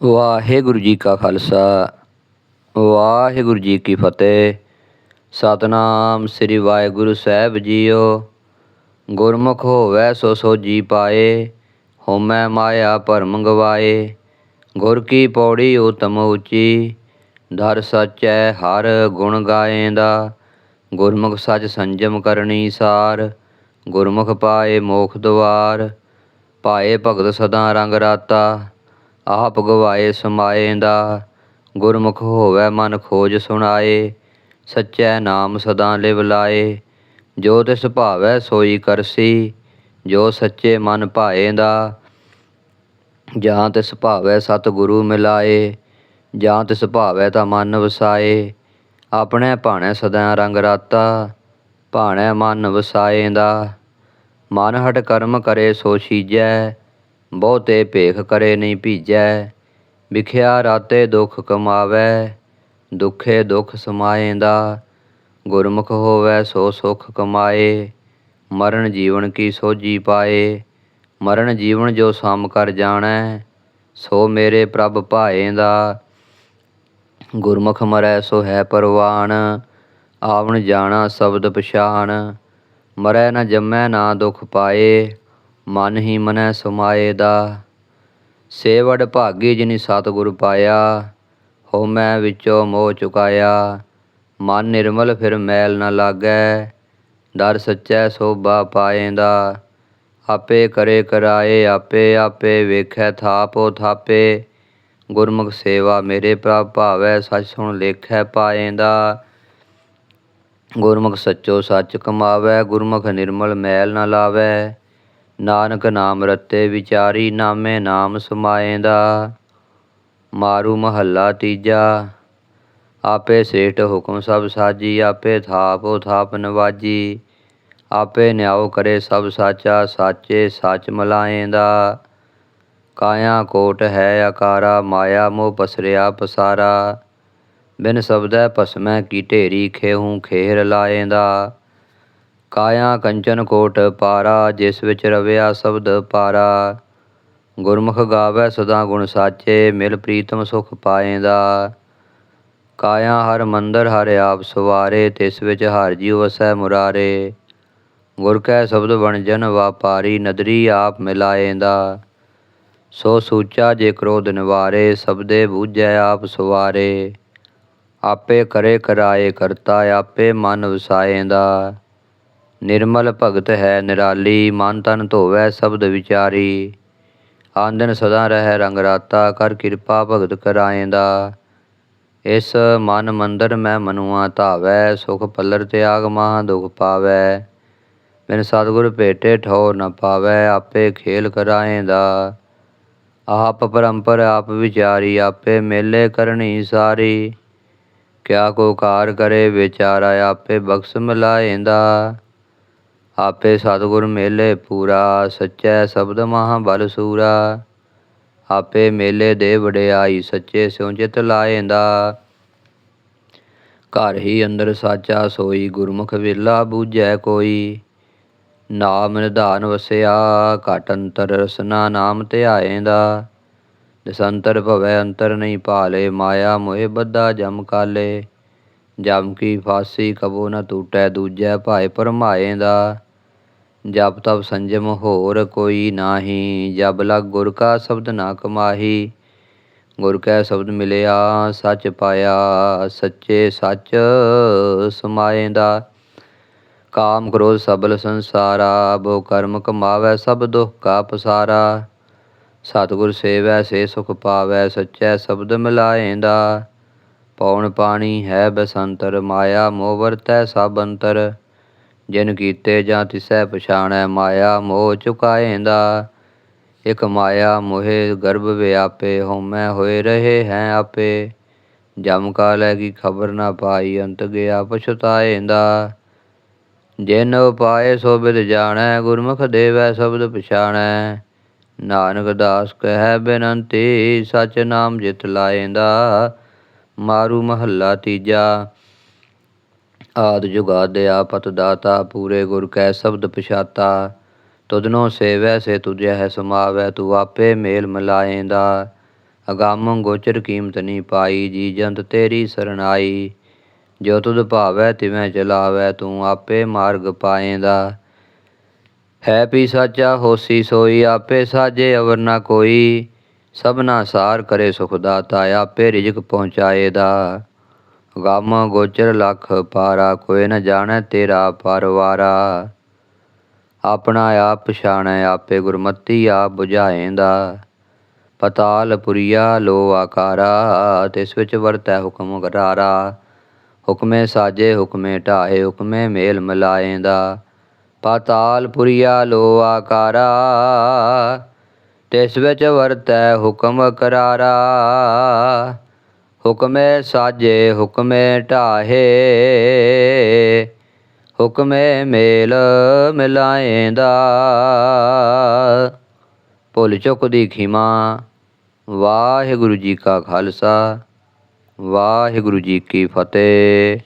ਵਾਹਿਗੁਰੂ ਜੀ ਕਾ ਖਾਲਸਾ, ਵਾਹਿਗੁਰੂ ਜੀ ਕੀ ਫਤਿਹ। ਸਤਨਾਮ ਸ੍ਰੀ ਵਾਹਿਗੁਰੂ ਸਾਹਿਬ ਜੀਓ। ਗੁਰਮੁਖ ਹੋਵੈ ਸੋ ਸੋਜੀ ਪਾਏ ਹੋਮੈ ਮਾਇਆ ਭਰਮ ਗਵਾਏ ਗੁਰ ਕੀ ਪੌੜੀ ਉਤਮ ਉੱਚੀ, ਧਰ ਸਚੈ ਹਰ ਗੁਣ ਗਾਏਂਦਾ। ਗੁਰਮੁਖ ਸਚ ਸੰਜਮ ਕਰਨੀ ਸਾਰ, ਗੁਰਮੁਖ ਪਾਏ ਮੋਖ ਦੁਆਰ। ਪਾਏ ਭਗਤ ਸਦਾ ਰੰਗ ਰਾਤਾ। ਆਪ ਗਵਾਏ ਸਮਾਏ ਦਾ, ਗੁਰਮੁਖ ਹੋਵੇ ਮਨ ਖੋਜ ਸੁਣਾਏ, ਸਚੈ ਨਾਮ ਸਦਾ ਲਿਵ ਲਾਏ। ਜੋ ਤਿਸ ਭਾਵੈ ਸੋਈ ਕਰਸੀ, ਜੋ ਸੱਚੇ ਮਨ ਭਾਏ ਦਾ। ਜਾਂ ਤਿਸ ਭਾਵੈ ਸਤ ਗੁਰੂ ਮਿਲਾਏ, ਜਾਂ ਤਿਸ ਭਾਵੈ ਤਾਂ ਮਨ ਵਸਾਏ। ਆਪਣੇ ਭਾਣੇ ਸਦਾ ਰੰਗ ਰਾਤਾ, ਭਾਣੇ ਮਨ ਵਸਾਏ ਦਾ। ਮਨ ਹਟ ਕਰਮ ਕਰੇ ਸੋ ਸੀਜੈ ਬਹੁਤੇ ਭੇਖ ਕਰੇ ਨਹੀਂ ਭੀਜੈ, ਵਿਖਿਆ ਰਾਤੇ ਦੁਖ ਕਮਾਵੈ, ਦੁਖੇ ਦੁਖ ਸਮਾਏਂਦਾ ਗੁਰਮੁਖ ਹੋਵੈ ਸੋ ਸੁਖ ਕਮਾਏ, ਮਰਨ ਜੀਵਨ ਕੀ ਸੋਜੀ ਪਾਏ, ਮਰਨ ਜੀਵਨ ਜੋ ਸਮ ਕਰ ਜਾਣੈ, ਸੋ ਮੇਰੇ ਪ੍ਰਭ ਭਾਏਂਦਾ ਗੁਰਮੁਖ ਮਰੈ ਸੋ ਹੈ ਪਰਵਾਨ, ਆਵਣ ਜਾਣਾ ਸ਼ਬਦ ਪਛਾਣ, ਮਰੈ ਨਾ ਜੰਮੈ ਨਾ ਦੁਖ ਪਾਏ ਮਨ ਹੀ ਮਨੈ ਸਮਾਏ ਦਾ। ਸੇਵੜ ਭਾਗੀ ਜਿਨੀ ਸਤਿਗੁਰ ਪਾਇਆ ਹੋਮੈ ਵਿੱਚੋਂ ਮੋਹ ਚੁਕਾਇਆ। ਮਨ ਨਿਰਮਲ ਫਿਰ ਮੈਲ ਨਾ ਲਾਗੈ ਦਰ ਸੱਚੈ ਸੋਭਾ ਪਾਏਂਦਾ ਆਪੇ ਕਰੇ ਕਰਾਏ, ਆਪੇ ਆਪੇ ਵੇਖੈ ਥਾਪੋ ਥਾਪੇ। ਗੁਰਮੁਖ ਸੇਵਾ ਮੇਰੇ ਪ੍ਰਭ ਭਾਵੈ, ਸੱਚ ਸੁਣ ਲੇਖੈ ਪਾਏਂਦਾ ਗੁਰਮੁਖ ਸੱਚੋ ਸੱਚ ਕਮਾਵੈ, ਗੁਰਮੁਖ ਨਿਰਮਲ ਮੈਲ ਨਾ ਲਾਵੈ। ਨਾਨਕ ਨਾਮ ਰਤੇ ਵਿਚਾਰੀ ਨਾਮੇ ਨਾਮ ਸਮਾਏਂਦਾ। ਮਾਰੂ ਮਹੱਲਾ ਤੀਜਾ। ਆਪੇ ਸੇਠ ਹੁਕਮ ਸਭ ਸਾਜੀ, ਆਪੇ ਥਾਪੋ ਥਾਪ ਨਵਾਜੀ। ਆਪੇ ਨਿਆਉ ਕਰੇ ਸਭ ਸਾਚਾ, ਸਾਚੇ ਸੱਚ ਮਲਾਏਂਦਾ। ਕਾਇਆ ਕੋਟ ਹੈ ਆਕਾਰਾ, ਮਾਇਆ ਮੋਹ ਪਸਰਿਆ ਪਸਾਰਾ। ਬਿਨ ਸਬਦੈ ਭਸਮੈ ਕੀ ਢੇਰੀ ਖੇਹੂ ਖੇਰ ਲਾਏਂਦਾ। ਕਾਇਆ ਕੰਚਨ ਕੋਟ ਪਾਰਾ, ਜਿਸ ਵਿੱਚ ਰਵਿਆ ਸ਼ਬਦ ਪਾਰਾ। ਗੁਰਮੁਖ ਗਾਵੇ ਸਦਾ ਗੁਣ ਸਾਚੇ, ਮਿਲ ਪ੍ਰੀਤਮ ਸੁਖ ਪਾਏਂਦਾ ਕਾਇਆ ਹਰ ਮੰਦਰ, ਹਰ ਆਪ ਸਵਾਰੇ, ਤਿਸ ਵਿੱਚ ਹਰ ਜੀ ਵਸੈ ਮੁਰਾਰੇ। ਗੁਰ ਕੈ ਸ਼ਬਦ ਵਣਜਨ, ਵਾਪਾਰੀ ਨਦਰੀ ਆਪ ਮਿਲਾਏਂਦਾ ਸੋ ਸੂਚਾ ਜੇ ਕ੍ਰੋਧ ਨਿਵਾਰੇ, ਸਬਦੇ ਬੂਝੈ ਆਪ ਸਵਾਰੇ। ਆਪੇ ਕਰੇ ਕਰਾਏ ਕਰਤਾ, ਆਪੇ ਮਨ ਵਸਾਏਂਦਾ ਨਿਰਮਲ ਭਗਤ ਹੈ ਨਿਰਾਲੀ, ਮਨ ਤਨ ਧੋਵੈ ਸ਼ਬਦ ਵਿਚਾਰੀ। ਆਂਦਨ ਸਦਾ ਰਹਿ ਰੰਗ ਰਾਤਾ, ਕਰ ਕਿਰਪਾ ਭਗਤ ਕਰਾਏਂਦਾ ਇਸ ਮਨ ਮੰਦਰ ਮੈਂ ਮਨੁਆ ਧਾਵੈ, ਸੁਖ ਪੱਲਰ ਤਿਆਗ ਮਹਾ ਦੁਖ ਪਾਵੈ। ਬਿਨ ਸਤਿਗੁਰ ਭੇਟੇ ਠੋ ਨ ਪਾਵੈ, ਆਪੇ ਖੇਲ ਕਰਾਏਂਦਾ ਆਪ ਪਰੰਪਰ, ਆਪ ਵਿਚਾਰੀ, ਆਪੇ ਮੇਲੇ ਕਰਨੀ ਸਾਰੀ। ਕਿਆ ਕੋ ਕਾਰ ਕਰੇ ਵਿਚਾਰਾ, ਆਪੇ ਬਖਸ਼ ਮਿਲਾਏਂਦਾ ਆਪੇ ਸਤਿਗੁਰ ਮੇਲੇ ਪੂਰਾ, ਸੱਚੈ ਸ਼ਬਦ ਮਹਾ ਬਲ ਸੂਰਾ। ਆਪੇ ਮੇਲੇ ਦੇ ਵਡਿਆਈ ਸੱਚੇ ਸਿਉ ਚਿਤ ਲਾਏਂਦਾ। ਘਰ ਹੀ ਅੰਦਰ ਸਾਚਾ ਸੋਈ, ਗੁਰਮੁਖ ਵੇਲਾ ਬੂਝੈ ਕੋਈ। ਨਾਮ ਨਿਧਾਨ ਵਸਿਆ, ਘਟ ਅੰਤਰ ਰਸਨਾ ਨਾਮ ਧਿਆਏਂਦਾ। ਦਸੰਤਰ ਭਵੈ ਅੰਤਰ ਨਹੀਂ ਭਾਲੇ, ਮਾਇਆ ਮੋਹਿ ਬੱਧਾ ਜਮ ਕਾਲੇ। ਜਮ ਕੀ ਫਾਸੀ ਕਬੋ ਨ ਟੂਟੈ, ਦੂਜੈ ਭਾਏ ਪਰਮਾਏਂਦਾ। ਜਪ ਤਪ ਸੰਜਮ ਹੋਰ ਕੋਈ ਨਾਹੀ, ਜਬ ਲਗ ਗੁਰ ਕਾ ਸ਼ਬਦ ਨਾ ਕਮਾਹੀ। ਗੁਰ ਕੈ ਸ਼ਬਦ ਮਿਲਿਆ, ਸੱਚ ਪਾਇਆ, ਸੱਚੇ ਸੱਚ ਸਮਾਏ ਦਾ ਕਾਮ ਕ੍ਰੋਧ ਸਬਲ ਸੰਸਾਰਾ, ਬੋ ਕਰਮ ਕਮਾਵੈ ਸਭ ਦੁਖ ਕਾ ਪਸਾਰਾ। ਸਤਿਗੁਰ ਸੇਵੈ, ਸੇ ਸੁਖ ਪਾਵੈ, ਸੱਚੈ ਸ਼ਬਦ ਮਿਲਾਏਂਦਾ। ਪੌਣ ਪਾਣੀ ਹੈ ਬਸੰਤਰ, ਮਾਇਆ ਮੋਹ ਵਰਤੈ ਸਭ ਅੰਤਰ। ਜਿਨ ਕੀਤੇ ਜਾਂ ਤਿਸੈ ਪਛਾਣੈ ਮਾਇਆ ਮੋਹ ਚੁਕਾਏਂਦਾ। ਇਕ ਮਾਇਆ ਮੋਹਿ ਗਰਭ ਵਿਆਪੇ ਹਉਮੈ ਹੋਏ ਰਹੇ ਹੈ ਆਪੇ। ਜਮ ਕਾਲੈ ਕੀ ਖਬਰ ਨਾ ਪਾਈ, ਅੰਤ ਗਿਆ ਪਛਤਾਏਂਦਾ। ਜਿਨ ਉਪਾਏ ਸੋ ਬਿਦ ਜਾਣੈ, ਗੁਰਮੁਖ ਦੇਵੈ ਸ਼ਬਦ ਪਛਾਣੈ। ਨਾਨਕ ਦਾਸ ਕਹਿ ਬੇਨੰਤੀ, ਸਚ ਨਾਮ ਜਿਤ ਲਾਏਂਦਾ। ਮਾਰੂ ਮਹੱਲਾ ਤੀਜਾ ਆਦ ਜੁਗਾਦ ਆਪਤ ਦਾਤਾ, ਪੂਰੇ ਗੁਰ ਕੈ ਸ਼ਬਦ ਪਛਾਤਾ। ਤੁਧਨੋ ਸੇਵੈ, ਸੇ ਤੁਝੈ ਹੈ ਸਮਾਵੈ, ਤੂੰ ਆਪੇ ਮੇਲ ਮਿਲਾਏਂਦਾ। ਅਗਾਮ ਗੋਚਰ ਕੀਮਤ ਨਹੀਂ ਪਾਈ, ਜੀ ਜੰਤ ਤੇਰੀ ਸਰਣਾਈ ਜੋ ਤੁਧ ਭਾਵੈ, ਤਿਵੇਂ ਚਲਾਵੈ, ਤੂੰ ਆਪੇ ਮਾਰਗ ਪਾਏਂਦਾ। ਹੈ ਪੀ ਸਾਚਾ, ਹੋਸੀ ਸੋਈ, ਆਪੇ ਸਾਜੇ ਅਵਰ ਨਾ ਕੋਈ। ਸਭਨਾ ਸਾਰ ਕਰੇ ਸੁਖ ਦਾਤਾ, ਆਪੇ ਰਿਜਕ ਪਹੁੰਚਾਏ ਦਾ ਗਮ ਗੋਚਰ ਲਖ ਪਾਰਾ, ਕੋਈ ਨ ਜਾਣੈ ਤੇਰਾ ਪਰਵਾਰਾ। ਆਪਣਾ ਆਪ ਪਛਾਣੈ, ਆਪੇ ਗੁਰਮਤੀ ਆਪ 부ਝਾਏਂਦਾ ਪਤਾਲ ਪੁਰੀਆ ਲੋ ਆਕਾਰਾ, ਤਿਸ ਵਿੱਚ ਵਰਤੈ ਹੁਕਮ ਕਰਾਰਾ ਹੁਕਮੇ ਸਾਜੇ, ਹੁਕਮੇ ਢਾਏ ਹੁਕਮੇ ਮੇਲ ਮਿਲਾਏਂਦਾ। ਪਾਤਾਲ ਪੁਰੀਆ ਲੋ ਆਕਾਰਾ, ਤਿਸ ਵਿੱਚ ਵਰਤੈ ਹੁਕਮ ਕਰਾਰਾ ਹੁਕਮੇ ਸਾਜੇ, ਹੁਕਮੇ ਢਾਹੇ। ਹੁਕਮੇ ਮੇਲ ਮਿਲਾਏਂਦਾ। ਭੁੱਲ ਚੁੱਕ ਦੀ ਖਿਮਾ, ਵਾਹਿਗੁਰੂ ਜੀ ਕਾ ਖਾਲਸਾ, ਵਾਹਿਗੁਰੂ ਜੀ ਕੀ ਫਤਿਹ।